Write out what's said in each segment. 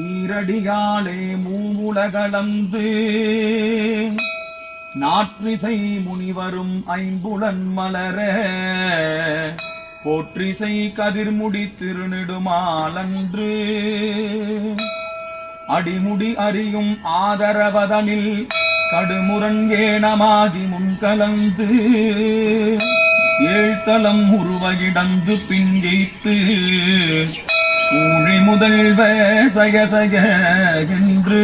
ஈரடியாலே மூமுலகளந்து நாற்றிசை முனிவரும் ஐம்புலன் மலர. போற்றிசை கதிர்முடி திருநெடுமாலன்று அடிமுடி அறியும் ஆதரவதனில் கடுமுரண் ஏனமாகி முன்கலந்து ஏழ்தலம் உருவகிடந்து பிங்கெய்த்து ஊழி முதல்வ சகசக என்று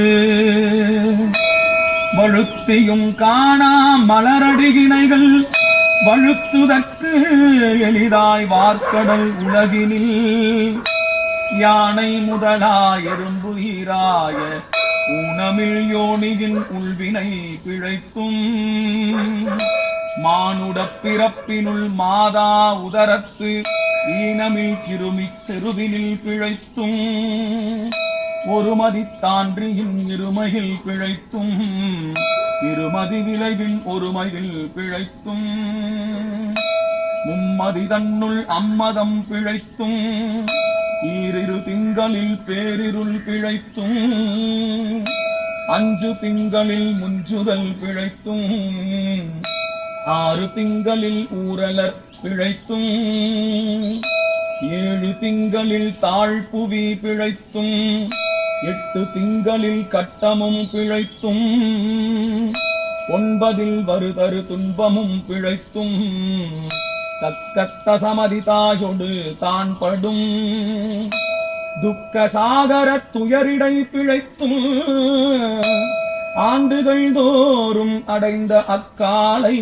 வழுத்தியும் காணா மலரடிகிணைகள் வழுத்துதற்கு எளிதாய் வார்க்கடல் உலகினில் யானை முதலாய் எறும்பு ஈராய ஊனமில் யோனியின் உள்வினை பிழைத்தும் மானுட பிறப்பினுள் மாதா உதரத்து ஈனமில் கிருமிச் செருவினில் பிழைத்தும் ஒருமதி தான்றியின் இருமையில் பிழைத்தும் இருமதி விளைவின் ஒருமையில் பிழைத்தும் மும்மதி தன்னுள் அம்மதம் பிழைத்தும் ஈரிரு திங்களில் பேரிருள் பிழைத்தும் அஞ்சு திங்களில் முஞ்சுதல் பிழைத்தும் ஆறு திங்களில் ஊரலர் பிழைத்தும் ஏழு திங்களில் தாழ்புவி பிழைத்தும் எட்டு திங்களில் கட்டமும் பிழைத்தும் ஒன்பதில் வருதரு துன்பமும் பிழைத்தும் தக்கத்த சமதிதாயொடு தான் படும். துக்க சாகர துயரிடை பிழைத்தும் ஆண்டுகள் தோறும் அடைந்த அக்காலை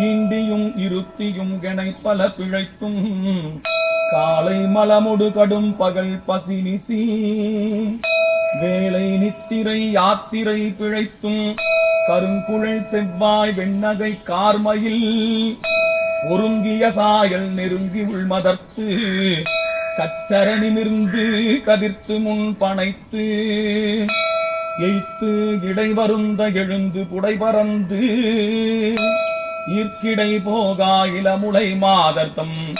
ஈண்டியும் இருத்தியும் கெனைப்பல பிழைத்தும். காலை மலமுடு கடும் பகல் பசினிசி வேலை நித்திரை யாத்திரை பிழைத்தும். கருங்குழல் செவ்வாய் வெண்ணகை கார்மையில். ஒருங்கிய சாயல் நெருங்கி உள்மதர்த்து. கச்சர நிமிர்ந்து கதிர்த்து முன் பனைத்து எய்த்து இடைவருந்த எழுந்து புடை பறந்து ஈர்க்கிடை போகா இளமுளை மாதர்த்தம்.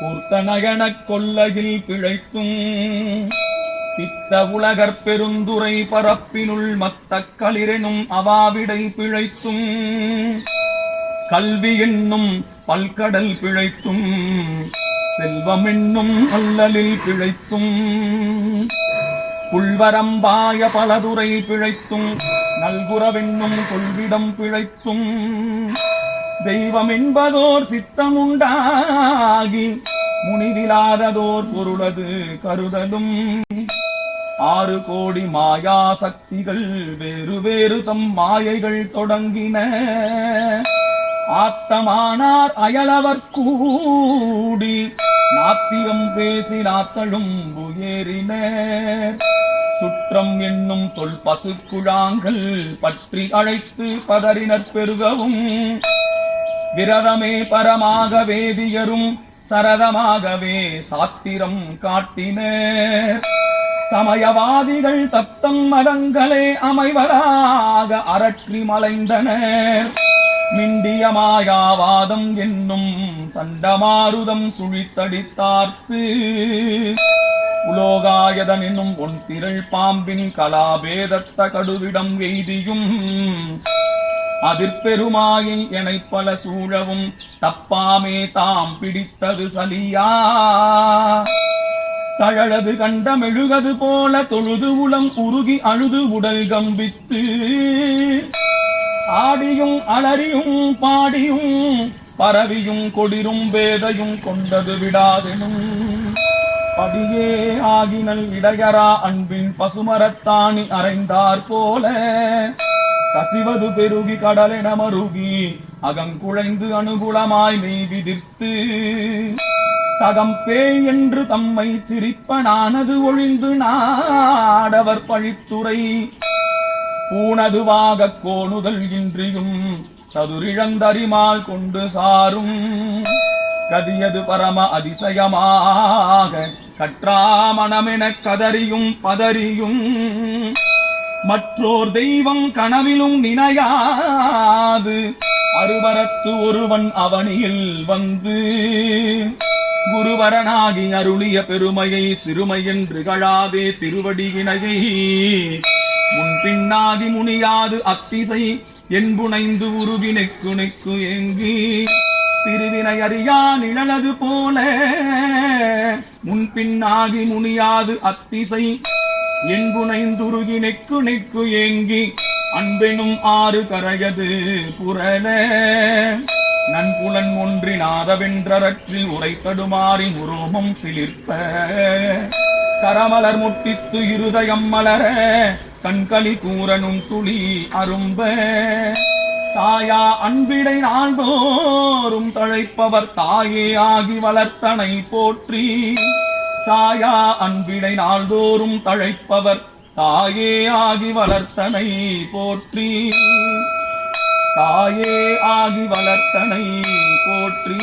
கூர்த்தனகனக் கொல்லையில் பிழைத்தும் பித்த உலகற் பெருந்துரை பரப்பினுள் மத்த களிரெனும் அவாவிடை பிழைத்தும். கல்வி என்னும் பல்கடல் பிழைத்தும். செல்வம் என்னும் அல்லலில் பிழைத்தும். புல்வரம்பாய பலதுரை பிழைத்தும். நல்குறவென்னும் கொள்விடம் பிழைத்தும். தெய்வம் என்பதோர் சித்தமுண்டாகி முனிவிலாததோர் பொருளது கருதலும். ஆறு கோடி மாயா சக்திகள் வேறு வேறு தம் மாயைகள் தொடங்கின. ஆத்தமானார் அயலவர் கூடி நாத்தியம் பேசி நாத்தழும் உயரினர். சுற்றம் என்னும் தொல் பசு குழாங்கள் பற்றி அழைத்து பதறினர் பெருகவும். விரதமே பரமாக வேதியரும் சரதமாகவே சாத்திரம் காட்டினர். சமயவாதிகள் தத்தம் மதங்களே அமைவதாக அரற்றி மலைந்தனர். மிண்டிய மாயாவாதம் என்னும் சண்டமாருதம் சுழித்தடித்தார்த்து உலோகாயதன் என்னும் ஒன் திரள் பாம்பின் கலாபேதத்த கடுவிடம் எய்தியும் அதிர்பெருமாயை எனைப் பல சூழவும் தப்பாமே தாம் பிடித்தது சலியா. தழலது கண்ட மெழுகது போல தொழுது உளம் உருகி அழுது உடல் கம்பித்து. ஆடியும் அலறியும் பாடியும் பரவியும் கொடிரும் வேதையும் கொண்டது விடாதெனும். படியே ஆகினல் இடையரா அன்பின் பசுமரத்தாணி அறைந்தார் போல கசிவது பெருகி கடலென மருகி அகங்குழைந்து அனுகுலமாய் மெய் விதிர்த்து. சகம் பேய் என்று தம்மை சிரிப்பனானது ஒழிந்து நாடவர் பழித்துறை. பூனதுவாக கோணுதல் இன்றியும் சதுரிழந்தரிமால் கொண்டு சாரும். கதியது பரம அதிசயமாக கற்றாமணமெனக் கதறியும் பதறியும். மற்றோர் தெய்வம் கனவிலும் நினையாது. அருவரத்து ஒருவன் அவனியில் வந்து குருவரனாகி அருளிய பெருமையை சிறுமை என்று கழாதே திருவடியினையை முன்பின்னாகி முனியாது அத்திசை என்புனைந்து உருவினைக்கு நெக்கு எங்கி பிரிவினை அறியா நிழலது போல. முன்பின்னாகி முனியாது அத்திசை என்புனைந்துருகி நெக்கு நெக்கு ஏங்கி அன்பெனும் ஆறு கரையது புரள. நன்புலன் ஒன்றினாதவென்றரற்றில் உரை தடுமாறி உருவம் சிலிர்ப்ப. கரமலர் முட்டித்து இருதயம் மலர கண்களி கூறனும் துளி அரும்ப. சாயா அன்பிடை நாள்தோறும் தழைப்பவர் தாயே ஆகி வளர்த்தனை போற்றி. சாயா அன்பினை நாள்தோறும் தழைப்பவர். தாயே ஆகி வளர்த்தனை போற்றி. தாயே ஆகி வளர்த்தனை போற்றி.